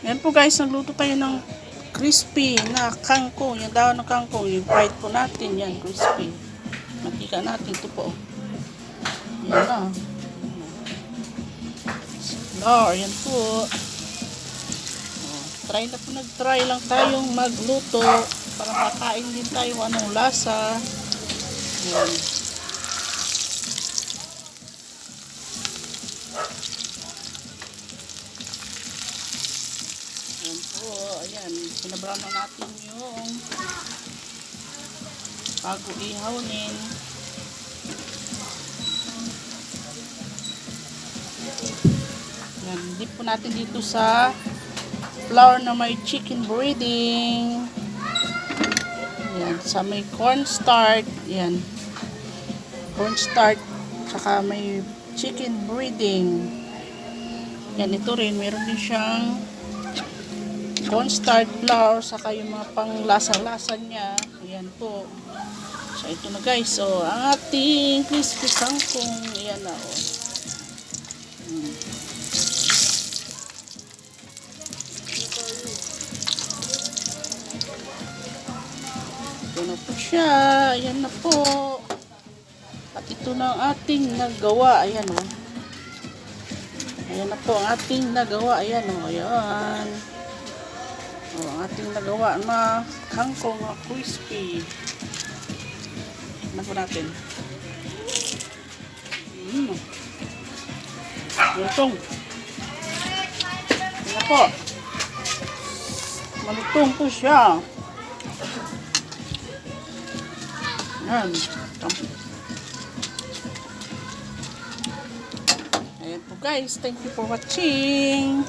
Yan po guys, nagluto tayo ng crispy na kangkong. Yung daw ng kangkong, yung fried po natin. Yan, crispy. Mantika natin ito po. Yan na. Flour, yan po. Oh, try na po, nag-try lang tayong magluto para makain din tayo anong lasa. Yan. Yan po, ayan, pinabrown na natin yung bago ihawin. Yan, dip po natin dito sa flour na may chicken breading. Yan, sa may cornstarch. Yan. Cornstarch. Tsaka may chicken breading. Yan, ito rin. Meron din siyang cornstarch flour. Saka yung mga panglasa-lasa niya. Ayan po. So, ito na guys. So, ang ating crispy kangkong. Ayan na, oh. Ito na po siya. Ayan na po. At ito na ang ating nagawa. Ayan o. Ayan na po ang ating nagawa. Ayan o. Ayan. O, ang ating nagawa na kangkong na crispy. Ano po natin? Mmm. Malutong. Ayan na po. Malutong po siya. Yan. Ayan po guys. Thank you for watching.